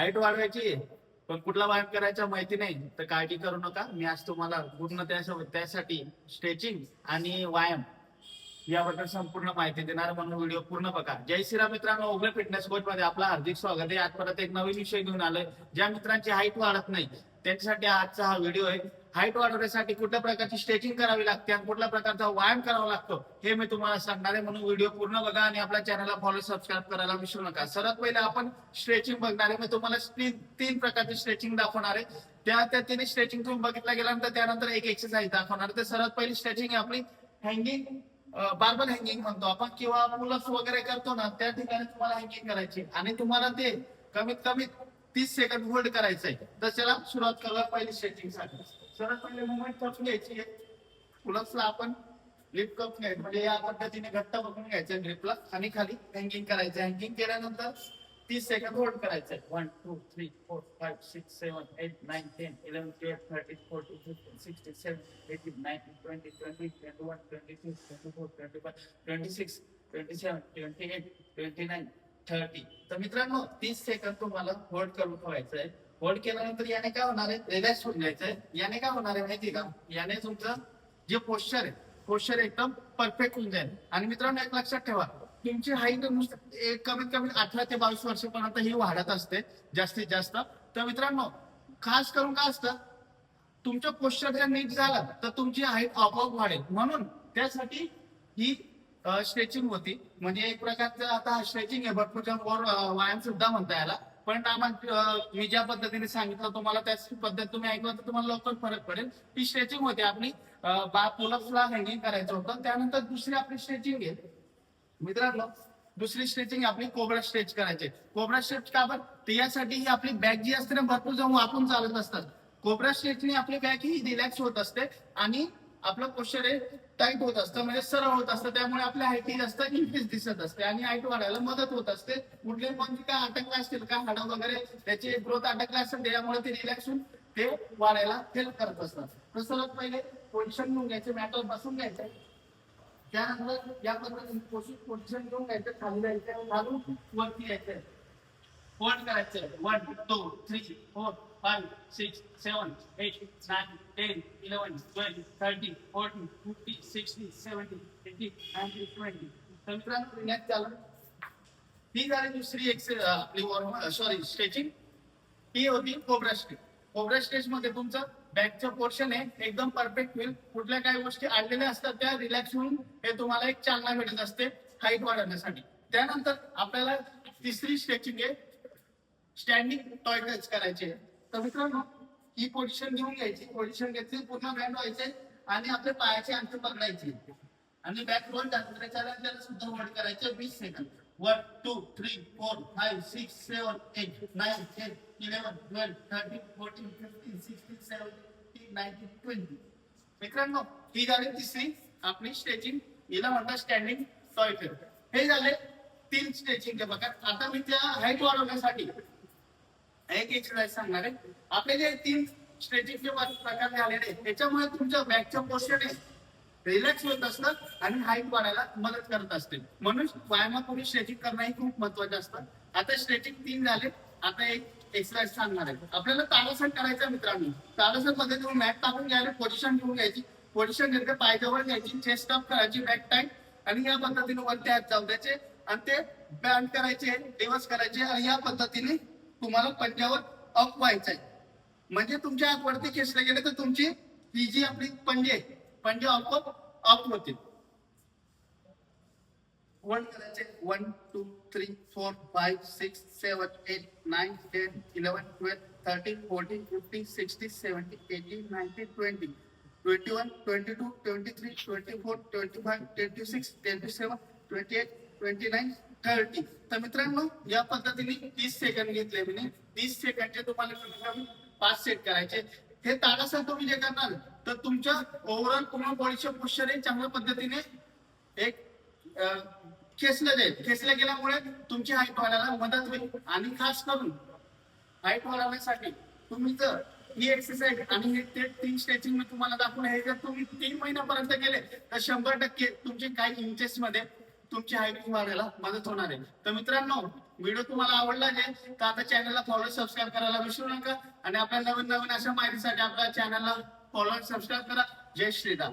Height वाढवायची आहे, पण कुठला व्यायाम करायचा माहिती नाही. तर काळजी करू नका. मी आज तुम्हाला पूर्ण त्यासाठी स्ट्रेचिंग आणि व्यायाम याबद्दल संपूर्ण माहिती देणार. म्हणून व्हिडिओ पूर्ण बघा. जय श्रीराम मित्रांनो. ओगळे फिटनेस कोच मध्ये आपला हार्दिक स्वागत आहे. आज परत एक नवीन विषय घेऊन आलोय. ज्या मित्रांची हाईट वाढत नाही त्यांच्यासाठी आजचा हा व्हिडिओ आहे. हाईट वाढवण्यासाठी कुठल्या प्रकारची स्ट्रेचिंग करावी लागते आणि कुठल्या प्रकारचा व्यायाम करावा लागतो हे मी तुम्हाला सांगणार आहे. म्हणून व्हिडिओ पूर्ण बघा आणि आपल्या चॅनलला फॉलो सबस्क्राईब करायला विसरू नका. सर्वात पहिले आपण स्ट्रेचिंग बघणार आहे. मी तुम्हाला तीन प्रकारची स्ट्रेचिंग दाखवणार आहे. त्या त्या तिने स्ट्रेचिंग तुम्ही बघितला गेल्यानंतर त्यानंतर एक एक्सरसाइज दाखवणार. तर सर्वात पहिली स्ट्रेचिंग आहे आपली हँगिंग बार्बल हँगिंग म्हणतो आपण किंवा पुलअप्स वगैरे करतो ना त्या ठिकाणी तुम्हाला हँगिंग करायची आणि तुम्हाला ते कमीत कमी तीस सेकंड होल्ड करायचंय. तर चला सुरुवात करायला पाहिजे स्ट्रेचिंगसाठी. सर्वात पहिले मुवमेंट कप घ्यायची. पुलअप्सला आपण लिफ्ट कप घ्यायचं म्हणजे या पद्धतीने घट्ट पकडून घ्यायचं ग्रिपला आणि खाली हँगिंग करायचं हँगिंग केल्यानंतर तीस सेकंड होल्ड करायचंय. One two three four five six seven eight nine ten eleven twelve thirty forty fifteen sixty seven eighteen nineteen twenty twenty twenty one twenty two twenty four twenty five twenty six twenty seven twenty eight twenty nine thirty. तर मित्रांनो तीस second तुम्हाला hold करून ठेवायचं आहे hold केल्यानंतर याने काय होणार आहे? रिलॅक्स होऊन जायचंय. याने काय होणार आहे माहिती का? याने तुमचं जे पोश्चर आहे पोश्चर एकदम परफेक्ट होऊन जाईल. आणि मित्रांनो एक लक्षात ठेवा तुमची हाईट कमीत कमी अठरा ते बावीस वर्षापर्यंत ही वाढत असते जास्तीत जास्त. तर मित्रांनो खास करून काय असतं? तुमचं पोश्चर जर नीट झाला तर तुमची हाईट आपोआप वाढेल. म्हणून त्यासाठी ही स्ट्रेचिंग होती. म्हणजे एक प्रकारचं आता स्ट्रेचिंग आहे भरपूर जण वर व्यायाम सुद्धा म्हणता याला. पण आम्हाला मी ज्या पद्धतीने सांगितलं तुम्हाला त्याच पद्धत तुम्ही ऐकलं तर तुम्हाला लवकर फरक पडेल. ती स्ट्रेचिंग होती आपली. अं, बा पुलअप्सला हँगिंग करायचं होतं. त्यानंतर दुसरी आपली स्ट्रेचिंग आहे. मित्रांनो दुसरी स्ट्रेचिंग आपली कोबरा स्ट्रेच करायची कोबरा स्ट्रेच का बरं? तर यासाठी ही आपली बॅग जी असते ना भरपूर जाऊन आपण चालत असतात. कोबरा स्ट्रेचने आपली बॅग ही रिलॅक्स होत असते आणि आपलं पोश्चर हे टाईट होत असतं म्हणजे सरळ होत असतं त्यामुळे आपल्या हायटी ही जास्त इन्क्रीज दिसत असते आणि हाईट वाढायला मदत होत असते. कुठले पण काय अटकले असतील का हाडं वगैरे त्याची ग्रोथ अटकले असेल त्यामुळे ते रिलॅक्स होऊन ते वाढायला हेल्प करत असतात. तर सर्वात पहिले पोझिशन घेऊन घ्यायचे मॅटर बसून घ्यायचं. त्यानंतर या पद्धतीने पोषित पोझिशन घेऊन घ्यायचं खाली जायचं खालून वरती यायचं. वन करायचं. One two three four five six seven eight nine ten eleven twelve thirty forty fifty sixty seventy eighty ninety twenty तर मित्रांनो रिलॅक्स झालं ती झाली दुसरी एक्स आपली सॉरी स्ट्रेचिंग ही होती कोबरा स्ट्रेच कोबरा स्ट्रेच मध्ये तुमचं बॅकचं पोर्शन आहे एकदम परफेक्ट होईल. कुठल्या काही गोष्टी आणलेल्या असतात त्या रिलॅक्स होऊन हे तुम्हाला एक चालना भेटत असते हाईट वाढवण्यासाठी. त्यानंतर आपल्याला तिसरी स्ट्रेचिंग आहे. स्टँडिंग टॉयलेट्स करायचे तर मित्रांनो ही पोझिशन घेऊन घ्यायची. पोझिशन घेतली पूर्ण बँड व्हायचे आणि आपल्या पायाचे अंतर पकडायचे. आणि बॅक रोल त्याला सुद्धा होल्ड करायचे वीस second one two three four five six seven eight nine ten eleven twelve thirteen fourteen fifteen sixteen seven nineteen twenty मित्रांनो ही झाली तिसरी. आपली स्ट्रेचिंग हिला म्हणतात स्टँडिंग सॉरी हे झाले तीन स्ट्रेचिंग बघा. आता मी त्या हाईट वाढवण्यासाठी एक एक्सरसाइज सांगणार आहे. आपले जे तीन स्ट्रेचिंगचे प्रकार झालेले आहेत त्याच्यामुळे तुमच्या बॅकच्या पोस्टर रिलॅक्स होत असतात आणि हाईट वाढायला मदत करत असते म्हणून व्यायामापूर्वी स्ट्रेचिंग करणं हे खूप महत्वाचं असतं. आता स्ट्रेचिंग तीन झाले. आता एक एक्सरसाइज सांगणार आहे. आपल्याला तालासन करायचं मित्रांनो. तालासनमध्ये तुम्ही मॅट टाकून घ्यायला पोझिशन घेऊन घ्यायची. पोझिशन घेतले पायजवळ घ्यायची. चेस्ट अप करायची बॅक टाईट आणि या पद्धतीने वरती हात जाऊ द्यायचे. आणि ते बँड करायचे दिवस करायचे. आणि या पद्धतीने तुम्हाला पंजावर अप व्हायचंय. म्हणजे तुमच्या हात खेचले गेले तर तुमची ही जी आपली पंजे आहे, पंजे आपोआप अप होतील. वन करायचे one two three four five six seven eight nine ten eleven twelve thirteen fourteen fifteen sixty seventy eighteen ninety twenty twenty one twenty two twenty three twenty four twenty five twenty six twenty seven twenty eight twenty nine thirty. तर मित्रांनो या पद्धतीने तीस second घेतले मी. तीस सेकंडचे तुम्हाला पाच set करायचे. हे ताडासन तुम्ही जे करणार तर तुमच्या ओव्हरऑल पूर्ण बॉडीचे पोश्चर हे चांगल्या पद्धतीने एक खेचलं जाईल. खेचल्या गेल्यामुळे तुमची हाईट वाढायला मदत होईल. आणि खास करून हाईट वाढवण्यासाठी तुम्ही जर ही एक्सरसाइज आणि हे ते तीन स्ट्रेचिंग मी तुम्हाला दाखवून हे जर तुम्ही तीन महिन्यापर्यंत गेले तर शंभर टक्के तुमचे काही इंचेस मध्ये तुमची हायकिंग वाढायला मदत होणार आहे. तर मित्रांनो व्हिडिओ तुम्हाला आवडला नाही तर आता चॅनलला फॉलो सबस्क्राईब करायला विसरू नका. आणि आपल्या नवीन नवीन अशा माहितीसाठी आपल्या चॅनलला फॉलो सबस्क्राईब करा. जय श्रीराम.